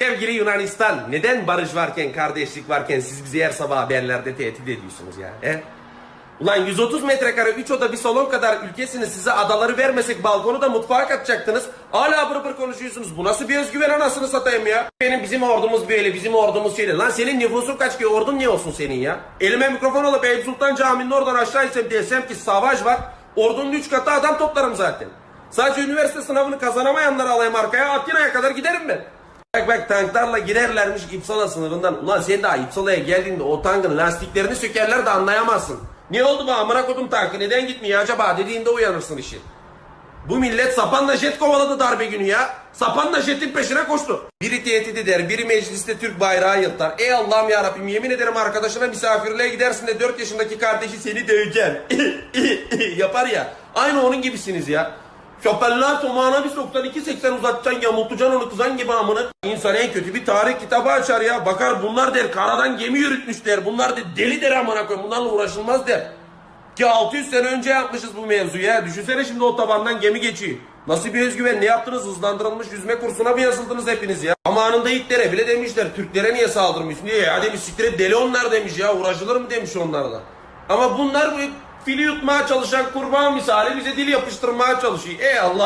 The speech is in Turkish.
Sevgili Yunanistan, neden barış varken, kardeşlik varken siz bizi her sabah haberlerde tehdit ediyorsunuz ya? He? Ulan 130 metrekare 3 oda bir salon kadar ülkesiniz size adaları vermesek balkonu da mutfağa katacaktınız. Hala bır bır konuşuyorsunuz. Bu nasıl bir özgüven anasını satayım ya? Benim bizim ordumuz böyle bizim ordumuz şöyle. Lan senin nüfusun kaç ki ordun ne olsun senin ya? Elime mikrofon alıp Eyüp Sultan Camii'nin oradan aşağı insem desem ki savaş var. Ordunun 3 katı adam toplarım zaten. Sadece üniversite sınavını kazanamayanları alayım arkaya Atina'ya kadar giderim ben. Bak tanklarla girerlermiş İpsala sınırından. Ulan sen daha İpsala'ya geldiğinde o tankın lastiklerini sökerler de anlayamazsın. Ne oldu bu amına kodum tankı neden gitmiyor acaba dediğinde uyanırsın işi. Bu millet sapanla jet kovaladı darbe günü ya. Sapanla jetin peşine koştu. Biri tehdit eder, biri mecliste Türk bayrağı yırtar. Ey Allah'ım ya Rabbim yemin ederim arkadaşına misafirliğe gidersin de 4 yaşındaki kardeşi seni döveceğim. Yapar ya. Aynı onun gibisiniz ya. Şoförler tomağına bir soktan 2.80 uzatacaksın yamultacaksın onu kızan gibi amını. İnsan en kötü bir tarih kitabı açar ya. Bakar bunlar der karadan gemi yürütmüşler. Bunlar der deli der amına koyayım. Bunlarla uğraşılmaz der. Ki 600 sene önce yapmışız bu mevzuyu ya. Düşünsene şimdi o tabandan gemi geçiyor. Nasıl bir özgüven ne yaptınız hızlandırılmış yüzme kursuna mı yazıldınız hepiniz ya? Zamanında Hitler'e bile demişler Türklere niye saldırmış niye ya demiş siktir deli onlar demiş ya uğraşılır mı demiş onlarla. Ama bunlar bu fili yutmaya çalışan kurbağa misali bize dil yapıştırmaya çalışıyor. Ey Allah.